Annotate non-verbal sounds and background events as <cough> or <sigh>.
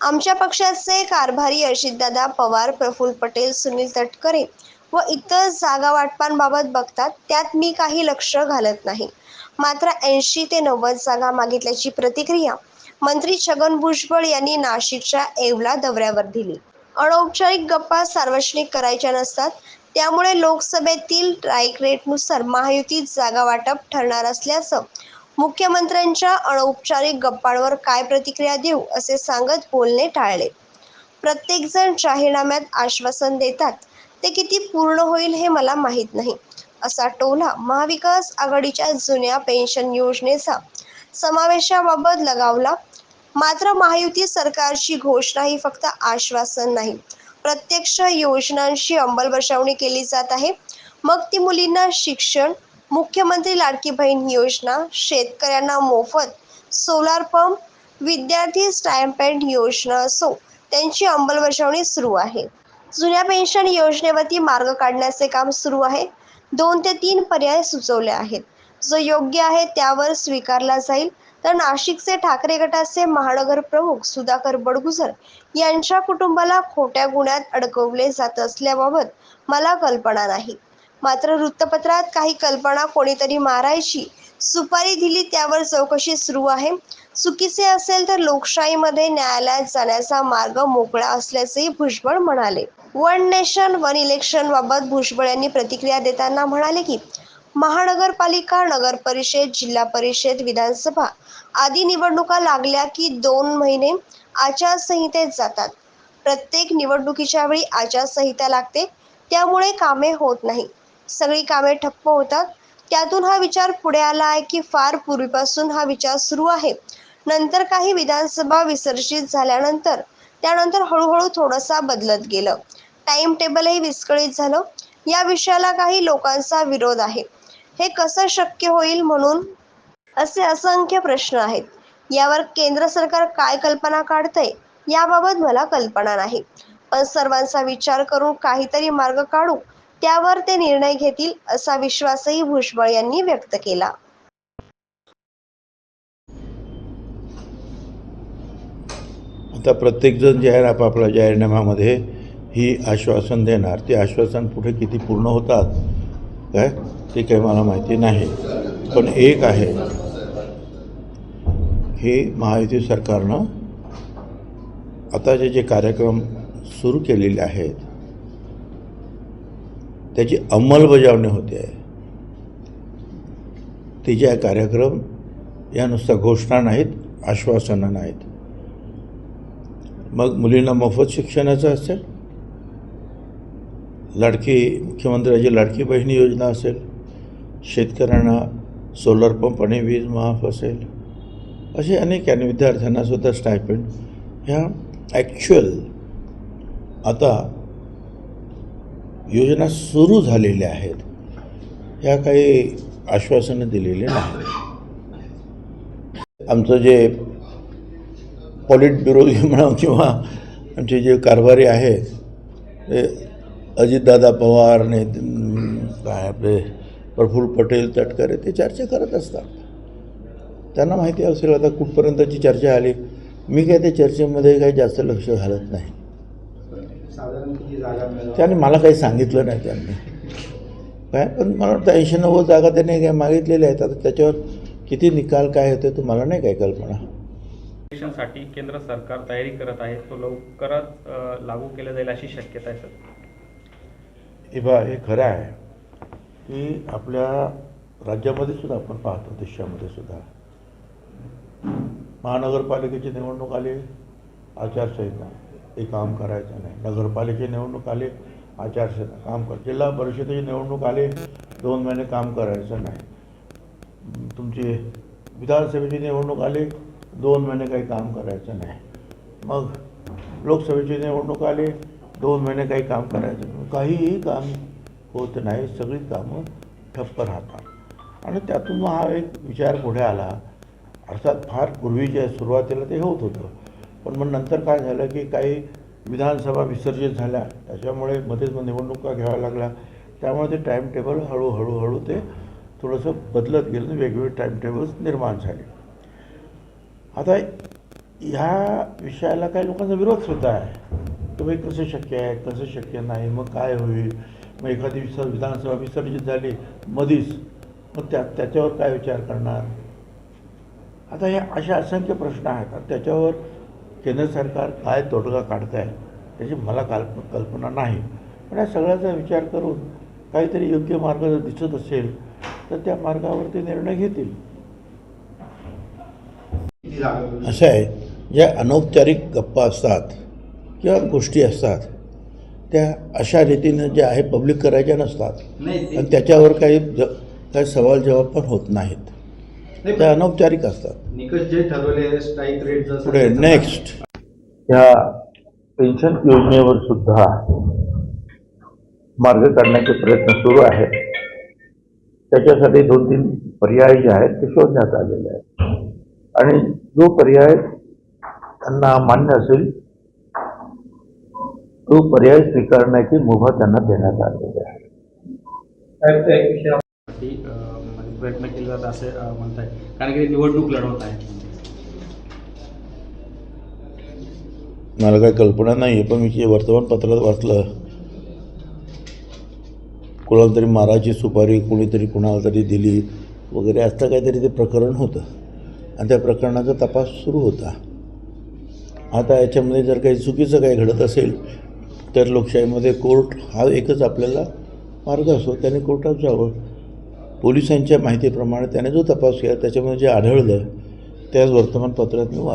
आमच्या पक्षाचे कारभारी अजितदादा पवार प्रफुल्ल पटेल सुनील तटकरे व इतर जागा वाटपांबाबत बघतात त्यात मी काही लक्ष घालत नाही. मात्र ऐंशी ते नव्वद जागा मागितल्याची प्रतिक्रिया मंत्री छगन भुजबळ यांनी नाशिकच्या येवला दौऱ्यावर दिली. अनौपचारिक गप्पा सार्वजनिक करायच्या नसतात त्यामुळे लोकसभेतील स्ट्राईक रेटनुसार महायुतीत जागा वाटप ठरणार असल्याचं मुख्यमंत्र्यांच्या अनौपचारिक गप्पांवर काय प्रतिक्रिया देऊ असे सांगत बोलणे टाळले. प्रत्येकजण जाहीरनाम्यात आश्वासन देतात ते किती पूर्ण होईल हे मला माहीत नाही असा टोला महाविकास आघाडीच्या जुन्या पेन्शन योजनेचा समावेशाबाबत लगावला. मात्र महायुती सरकारची घोषणा ही फक्त आश्वासन नाही प्रत्यक्ष योजनांची अंमलबजावणी केली जात आहे. मग ती मुलींना शिक्षण मुख्यमंत्री लाडकी बहीण योजना शेतकऱ्यांना मोफत सोलार पंप विद्यार्थी स्टॅम्पेंट योजना असो त्यांची अंमलबजावणी सुरू आहे. जुन्या पेन्शन योजनेवरती मार्ग काढण्याचे काम सुरू आहे. दोन ते तीन पर्याय सुचवले आहेत. जो योग्य आहे त्यावर स्वीकारला जाईल. तर नाशिकचे ठाकरे गटाचे महानगर प्रमुख सुधाकर बडगुजर यांच्या कुटुंबाला खोट्या गुन्ह्यात अडकवले जात असल्याबाबत मला कल्पना नाही. मात्र वृत्तपत्रात काही कल्पना कोणीतरी मारायची. सुपारी दिली त्यावर चौकशी सुरू आहे. चुकीचे असेल तर लोकशाहीमध्ये न्यायालयात जाण्याचा मार्ग मोकळा असल्याचेही भुजबळ म्हणाले. वन नेशन वन इलेक्शन बाबत भुजबळ यांनी प्रतिक्रिया देताना म्हणाले की महानगरपालिका नगर परिषद जिल्हा परिषद विधानसभा आदी निवडणुका लागल्या की दोन महिने आचारसंहितेत जातात. प्रत्येक निवडणुकीच्या वेळी आचारसंहिता लागते. त्यामुळे कामे होत नाही सगळी कामे ठप्प होतात. त्यातून हा विचार पुढे आला आहे की फार पूर्वीपासून हा विचार सुरू आहे. नंतर काही विधानसभा विसर्जित झाल्यानंतर त्यानंतर हळूहळू थोडंसं बदलत गेलं. टाइम टेबलही विस्कळीत झालं. या विषयाला काही लोकांचा विरोध आहे. हे कसं शक्य होईल म्हणून असे असंख्य प्रश्न आहेत. यावर केंद्र सरकार काय कल्पना काढतंय याबाबत मला कल्पना नाही. पण सर्वांचा विचार करून काहीतरी मार्ग काढू त्यावर ते निर्णय घेतील असा विश्वासही भुजबळ यांनी व्यक्त केला. आता प्रत्येकजण जे आहे आपापल्या जाहीरनाम्यामध्ये ही आश्वासन देणार. ते आश्वासन पुढे किती पूर्ण होतात काय? ते काही मला माहिती नाही. पण एक आहे हे महायुती सरकारनं आताचे जे कार्यक्रम सुरू केलेले आहेत त्याची अंमलबजावणी होते. आहे तिचे आहे कार्यक्रम या नुसत्या घोषणा नाहीत आश्वासनं नाहीत. मग मुलींना मोफत शिक्षणाचं असेल? लाडकी मुख्यमंत्र्याची लाडकी बहिणी योजना असेल? शेतकऱ्यांना सोलर पंप आणि वीज माफ असेल? असे अनेक आणि विद्यार्थ्यांनासुद्धा स्टायपेंड ह्या ॲक्च्युअल आता योजना सुरू झालेल्या आहेत. ह्या काही आश्वासनं दिलेली नाही. आमचं जे पॉलिट ब्युरो <laughs> म्हणा किंवा आमचे जे कारभारी आहेत ते अजितदादा पवार ने काय आपले प्रफुल्ल पटेल तटकरे ते चर्चा करत असतात. त्यांना माहिती असेल आता कुठपर्यंतची चर्चा आली. मी काय त्या चर्चेमध्ये काही जास्त लक्ष घालत नाही साधारण किती जागा मिळाल्या त्याने मला काही सांगितलं नाही त्यांनी. काय? पण मला वाटतं ऐंशी नव्वद जागा त्यांनी काय मागितलेल्या आहेत. आता त्याच्यावर किती निकाल काय होते तो मला नाही काही कल्पना. इलेक्शनसाठी केंद्र सरकार तयारी करत आहे तो लवकरच लागू केला जाईल अशी शक्यता आहे सर. हे बा हे खरं आहे की आपल्या राज्यामध्ये सुद्धा आपण पाहतो देशामध्ये सुद्धा. महानगरपालिकेची निवडणूक आली आचारसंहिता. ते काम करायचं नाही. नगरपालिकेची निवडणूक आली आचारसंहिता काम कर जिल्हा परिषदेची निवडणूक आली दोन महिने काम करायचं नाही. तुमची विधानसभेची निवडणूक आली दोन महिने काही काम करायचं नाही. मग लोकसभेची निवडणूक आली दोन महिने काही काम करायचं नाही. काहीही काम होत नाही सगळी कामं ठप्प राहतात. आणि त्यातून मग हा एक विचार पुढे आला. अर्थात फार पूर्वीच्या सुरुवातीला ते होत होतं. पण मग नंतर काय झालं की काही विधानसभा विसर्जित झाल्या. त्याच्यामुळे मध्येच मग निवडणुका घ्याव्या लागल्या. त्यामुळे ते टाईम टेबल हळूहळू हळू ते थोडंसं बदलत गेलं वेगवेगळे टाईम टेबल्स निर्माण झाले. आता ह्या विषयाला काही लोकांचा विरोध सुद्धा आहे. तुम्ही कसं शक्य आहे कसं शक्य नाही मग काय होईल? मग एखादी विस विधानसभा विसर्जित झाली मधीच मग त्या त्याच्यावर काय विचार करणार? आता हे असे असंख्य प्रश्न आहेत. त्याच्यावर केंद्र सरकार काय तोडगा काढत आहे त्याची मला कल्प कल्पना नाही. पण या सगळ्याचा विचार करून काहीतरी योग्य मार्ग जर दिसत असेल तर त्या मार्गावर ते निर्णय घेतील. असं आहे ज्या अनौपचारिक गप्पा असतात किंवा गोष्टी असतात त्या अशा रीतीनं ज्या आहे पब्लिक करायच्या नसतात. आणि त्याच्यावर काही ज काही सवाल जवाब पण होत नाहीत. पण अनौपचारिक असतात. निकष जे ठरवले स्ट्राईक रेट जसं पुढे नेक्स्ट ह्या पेन्शन योजनेवर सुद्धा मार्ग काढण्याचे प्रयत्न सुरू आहेत. त्याच्यासाठी दोन तीन पर्याय जे आहेत ते शोधण्यात आलेले आहेत. आणि जो पर्याय त्यांना मान्य असेल तो पर्याय स्वीकारण्याची मुभा त्यांना देण्यात आलेली आहे. प्रयत्न केले जात असे म्हणत आहे कारण की निवडणूक लढवत आहे मला काही कल्पना नाही आहे पण मी जे वर्तमानपत्रात वाचलं कोणाला तरी माराची सुपारी कोणीतरी कुणाला तरी दिली वगैरे असं काहीतरी ते प्रकरण होतं. आणि त्या प्रकरणाचा तपास सुरू होता. आता याच्यामध्ये जर काही चुकीचं काही घडत असेल तर लोकशाहीमध्ये कोर्ट हा एकच आपल्याला मार्ग असतो त्याने कोर्टात जावं. पोलिसांच्या माहितीप्रमाणे त्याने जो तपास केला त्याच्यामध्ये जे आढळलं त्याच वर्तमानपत्रात मी वाचलं.